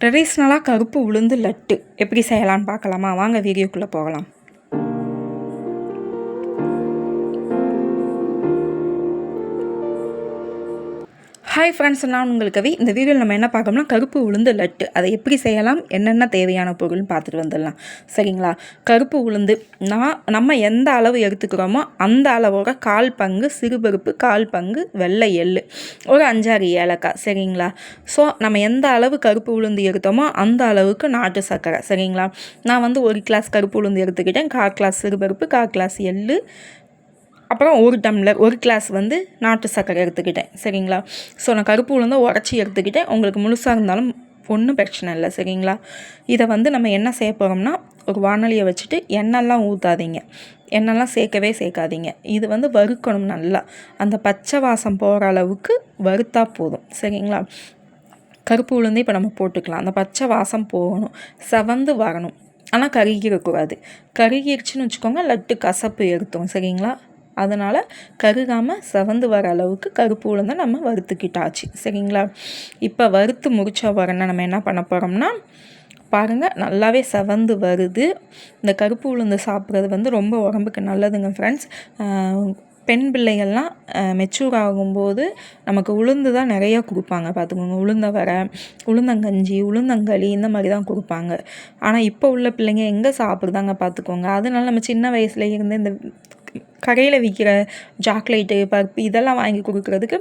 ட்ரெடிஷ்னலாக கருப்பு உளுந்து லட்டு. எப்படி செய்யலாம்னு பார்க்கலாமா? வாங்க வீடியோக்குள்ளே போகலாம். ஹாய் ஃப்ரெண்ட்ஸ் நான் உங்கள் கவி. இந்த வீடியோவில் நம்ம என்ன பார்க்கணும்னா கருப்பு உளுந்து லட்டு. அதை எப்படி செய்யலாம்? என்னென்ன தேவையான பொருள்னு பார்த்துட்டு வந்துடலாம். சரிங்களா? கருப்பு உளுந்து. நான் நம்ம எந்த அளவு எடுத்துக்கிறோமோ அந்த அளவோட கால் பங்கு சிறுபருப்பு கால் பங்கு வெள்ளை எள் ஒரு அஞ்சாறு ஏலக்காய். சரிங்களா? ஸோ நம்ம எந்த அளவு கருப்பு உளுந்து எடுத்தோமோ அந்த அளவுக்கு நாட்டு சர்க்கரை. சரிங்களா? நான் வந்து ஒரு கிளாஸ் கருப்பு உளுந்து எடுத்துக்கிட்டேன். கால் கிளாஸ் சிறுபருப்பு கால் கிளாஸ் எள் அப்புறம் ஒரு டம்ளர் ஒரு கிளாஸ் வந்து நாட்டு சர்க்கரை எடுத்துக்கிட்டேன். சரிங்களா? ஸோ நான் கருப்பு உளுந்து உடச்சி எடுத்துக்கிட்டேன். உங்களுக்கு முழுசாக இருந்தாலும் ஒன்றும் பிரச்சனை இல்லை. சரிங்களா? இதை வந்து நம்ம என்ன செய்ய போகிறோம்னா ஒரு வானொலியை வச்சுட்டு எண்ணெய்லாம் ஊற்றாதீங்க எண்ணெய்லாம் சேர்க்கவே சேர்க்காதீங்க. இது வந்து வறுக்கணும் நல்லா. அந்த பச்சை வாசம் போகிற அளவுக்கு வறுத்தா போதும். சரிங்களா? கருப்பு உளுந்து இப்போ நம்ம போட்டுக்கலாம். அந்த பச்சை வாசம் போகணும். செவந்து வரணும். ஆனால் கருகிடக்கூடாது கருகிருச்சுன்னு வச்சுக்கோங்க லட்டு கசப்பு எடுத்தோம் சரிங்களா? அதனால் கருகாமல் செவந்து வர அளவுக்கு கருப்பு உளுந்தை நம்ம வறுத்துக்கிட்டாச்சு. சரிங்களா? இப்போ வறுத்து முடித்த உடனே நம்ம என்ன பண்ண போகிறோம்னா பாருங்கள் நல்லாவே செவந்து வருது. இந்த கருப்பு உளுந்து சாப்பிட்றது வந்து ரொம்ப உடம்புக்கு நல்லதுங்க ஃப்ரெண்ட்ஸ் பெண் பிள்ளைகள்லாம் மெச்சூர் ஆகும்போது நமக்கு உளுந்து தான் நிறையா கொடுப்பாங்க. பார்த்துக்கோங்க உளுந்த வர உளுந்தங்கஞ்சி உளுந்தங்களி இந்த மாதிரி தான் கொடுப்பாங்க. ஆனால் இப்போ உள்ள பிள்ளைங்க எங்கே சாப்பிடுதாங்க பார்த்துக்கோங்க. அதனால நம்ம சின்ன வயசுல இருந்து இந்த கடையில் விற்கிற சாக்லேட்டு பருப்பு இதெல்லாம் வாங்கி கொடுக்குறதுக்கு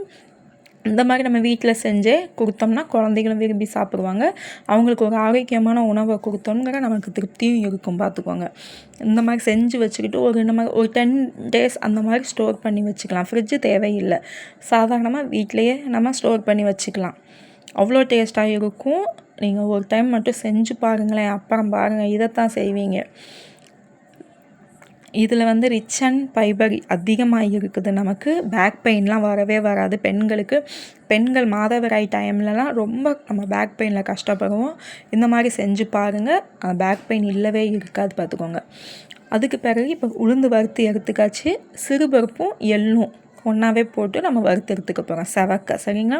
இந்த மாதிரி நம்ம வீட்டில் செஞ்சே கொடுத்தோம்னா குழந்தைகளும் விரும்பி சாப்பிடுவாங்க. அவங்களுக்கு ஒரு ஆரோக்கியமான உணவை கொடுத்தோங்கிற நமக்கு திருப்தியும் இருக்கும் பார்த்துக்கோங்க இந்த மாதிரி செஞ்சு வச்சுக்கிட்டு ஒரு நம்ம ஒரு டென் டேஸ் அந்த மாதிரி ஸ்டோர் பண்ணி வச்சுக்கலாம். ஃப்ரிட்ஜு தேவையில்லை. சாதாரணமாக வீட்லேயே நம்ம ஸ்டோர் பண்ணி வச்சுக்கலாம். அவ்வளோ டேஸ்ட்டாக இருக்கும். நீங்கள் ஒரு டைம் மட்டும் செஞ்சு பாருங்களேன். அப்புறம் பாருங்கள் இதைத்தான் செய்வீங்க. இதில் வந்து ரிச் அண்ட் ஃபைபர் அதிகமாக இருக்குது நமக்கு. பேக் பெயின்லாம் வரவே வராது. பெண்களுக்கு பெண்கள் மாதவிடாய் டைம்லலாம் ரொம்ப நம்ம பேக் பெயினில் கஷ்டப்படுவோம். இந்த மாதிரி செஞ்சு பாருங்கள் பேக் பெயின் இல்லவே இருக்காது பார்த்துக்கோங்க. அதுக்கு பிறகு இப்போ உளுந்து வறுத்து எடுத்துக்காச்சு. சிறுபருப்பும் எள்ளும். ஒன்றாவே போட்டு நம்ம வறுத்தெடுத்துக்க போகிறோம் செவக்க சரிங்களா?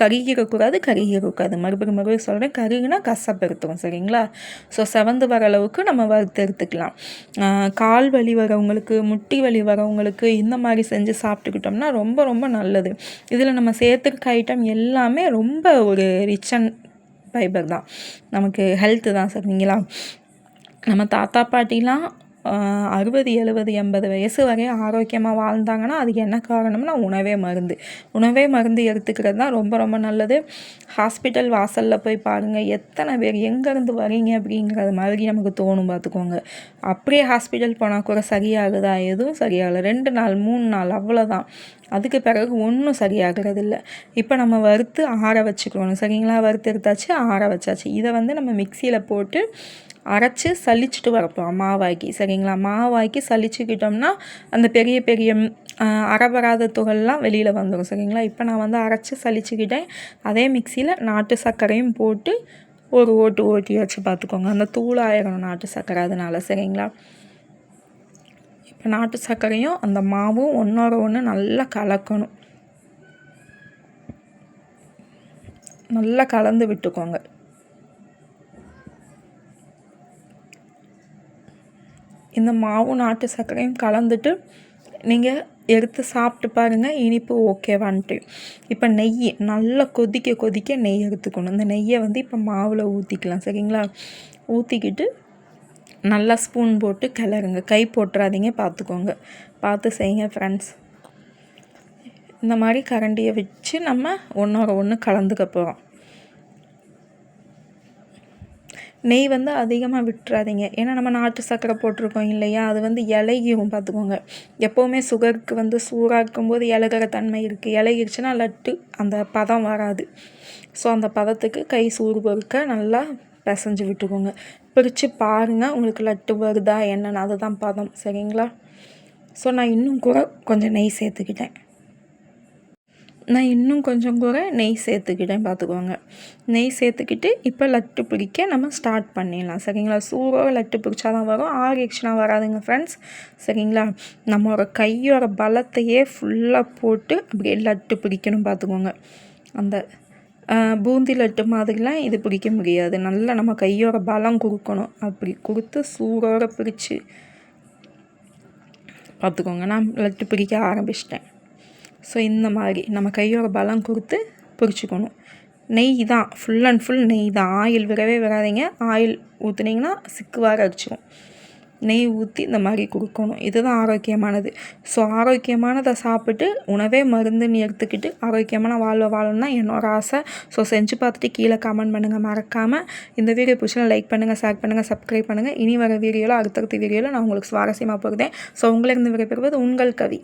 கருகிடக்கூடாது கருகிடக்கூடாது மறுபடியும் மறுபடியும் சொல்கிறேன் கருகுனா கசப்பு எடுத்துக்கும் சரிங்களா? ஸோ செவந்து வர அளவுக்கு நம்ம வறுத்தெடுத்துக்கலாம். கால் வலி வரவங்களுக்கு முட்டி வலி வரவங்களுக்கு இந்த மாதிரி செஞ்சு சாப்பிட்டுக்கிட்டோம்னா ரொம்ப ரொம்ப நல்லது. இதில் நம்ம சேர்த்துக்க ஐட்டம் எல்லாமே ரொம்ப ஒரு ரிச் அண்ட் ஃபைபர் தான். நமக்கு ஹெல்த்து தான் சரிங்களா? நம்ம தாத்தா பாட்டிலாம் அறுபது எழுபது எண்பது வயசு வரையும் ஆரோக்கியமாக வாழ்ந்தாங்கன்னா அதுக்கு என்ன காரணம்னா உணவே மருந்து. உணவே மருந்து எடுத்துக்கிறது தான் ரொம்ப ரொம்ப நல்லது. ஹாஸ்பிட்டல் வாசலில் போய் பாருங்கள் எத்தனை பேர் எங்கேருந்து வரீங்க அப்படிங்கிறது மாதிரி நமக்கு தோணும் பார்த்துக்கோங்க. அப்படியே ஹாஸ்பிட்டல் போனால் கூட சரியாகுதா? எதுவும் சரியாகலை. ரெண்டு நாள் மூணு நாள் அவ்வளோதான் அதுக்கு பிறகு ஒன்றும் சரியாகிறது இல்லை. இப்போ நம்ம வறுத்து ஆற வச்சுக்கணும். சரிங்களா? வறுத்து எடுத்தாச்சு ஆற வச்சாச்சு. இதை வந்து நம்ம மிக்சியில் போட்டு அரைச்சி சலிச்சுட்டு வரப்போம் மாவாக்கி சரிங்களா? மாவாக்கி சலிச்சுக்கிட்டோம்னா அந்த பெரிய பெரிய அறவராத துகள்லாம் வெளியில் வந்துடும் சரிங்களா? இப்போ நான் வந்து அரைச்சி சலிச்சுக்கிட்டேன் அதே மிக்சியில் நாட்டு சர்க்கரையும் போட்டு ஒரு ஓட்டு ஓட்டி வச்சு பார்த்துக்கோங்க. அந்த தூள் ஆயிரணும் நாட்டு சர்க்கரை அதனால் சரிங்களா? இப்போ நாட்டு சர்க்கரையும் அந்த மாவும் ஒன்றோட ஒன்று நல்லா கலக்கணும். நல்லா கலந்து விட்டுக்கோங்க. இந்த மாவும் நாட்டு சர்க்கரையும் கலந்துட்டு நீங்கள் எடுத்து சாப்பிட்டு பாருங்கள் இனிப்பு ஓகேவான்ட்டு இப்போ நெய் நல்லா கொதிக்க கொதிக்க நெய் எடுத்துக்கணும். இந்த நெய்யை வந்து இப்போ மாவில் ஊற்றிக்கலாம் சரிங்களா? ஊற்றிக்கிட்டு நல்லா ஸ்பூன் போட்டு கிளறுங்க. கை போட்டுறாதீங்க பார்த்துக்கோங்க பார்த்து செய்யுங்க ஃப்ரெண்ட்ஸ் இந்த மாதிரி கரண்டியை வச்சு நம்ம ஒன்றோட ஒன்று கலந்துக்க போகிறோம் நெய் வந்து அதிகமாக விட்டுறாதீங்க. ஏன்னா நம்ம நாட்டு சர்க்கரை போட்டிருக்கோம் இல்லையா? அது வந்து இலகியும் பார்த்துக்கோங்க. எப்போவுமே சுகருக்கு வந்து சூடாக இருக்கும்போது இலகிற தன்மை இருக்குது இலகிருச்சுன்னா லட்டு அந்த பதம் வராது. ஸோ அந்த பதத்துக்கு கை சூடு பொறுக்க நல்லா பிசைஞ்சு விட்டுக்கோங்க. பிரித்து பாருங்கள் உங்களுக்கு லட்டு வருதா என்னென்னு. அதுதான் பதம். சரிங்களா? ஸோ நான் இன்னும் கூட கொஞ்சம் நெய் சேர்த்துக்கிட்டேன். நான் இன்னும் கொஞ்சம் கூட நெய் சேர்த்துக்கிட்டேன் பார்த்துக்கோங்க. நெய் சேர்த்துக்கிட்டு இப்போ லட்டு பிடிக்க நம்ம ஸ்டார்ட் பண்ணிடலாம். சரிங்களா? சூடாக லட்டு பிடிச்சா தான் வரும். ஆகிடுச்சுலாம் வராதுங்க ஃப்ரெண்ட்ஸ் சரிங்களா? நம்மளோட கையோட பலத்தையே ஃபுல்லாக போட்டு அப்படியே லட்டு பிடிக்கணும் பார்த்துக்கோங்க. அந்த பூந்தி லட்டு மாதிரிலாம் இது பிடிக்க முடியாது. நல்லா நம்ம கையோட பலம் கொடுக்கணும். அப்படி கொடுத்து சூடோட பிரித்து பார்த்துக்கோங்க. நான் லட்டு பிடிக்க ஆரம்பிச்சிட்டேன். ஸோ இந்த மாதிரி நம்ம கையோட பலம் கொடுத்து பிடிச்சிக்கணும் நெய் தான் ஃபுல் அண்ட் ஃபுல் நெய் தான். ஆயில் விடவே விடாதீங்க. ஆயில் ஊற்றுனீங்கன்னா சிக்குவார அடிச்சிடும் நெய் ஊற்றி இந்த மாதிரி கொடுக்கணும். இதுதான் ஆரோக்கியமானது. ஸோ ஆரோக்கியமானதை சாப்பிட்டு உணவே மருந்துன்னு எடுத்துக்கிட்டு ஆரோக்கியமான வாழ்வை வாழணும்னா என்னோட ஆசை. ஸோ செஞ்சு பார்த்துட்டு கீழே கமெண்ட் பண்ணுங்கள் மறக்காமல் இந்த வீடியோ பிடிச்சா லைக் பண்ணுங்கள் ஷேர் பண்ணுங்கள் சப்ஸ்கிரைப் பண்ணுங்கள் இனி வர வீடியோவில் அடுத்தடுத்த வீடியோவில் நான் உங்களுக்கு சுவாரஸ்யமாக போகிறேன். ஸோ உங்களிருந்து விடைபெறுவது உங்கள் கவி.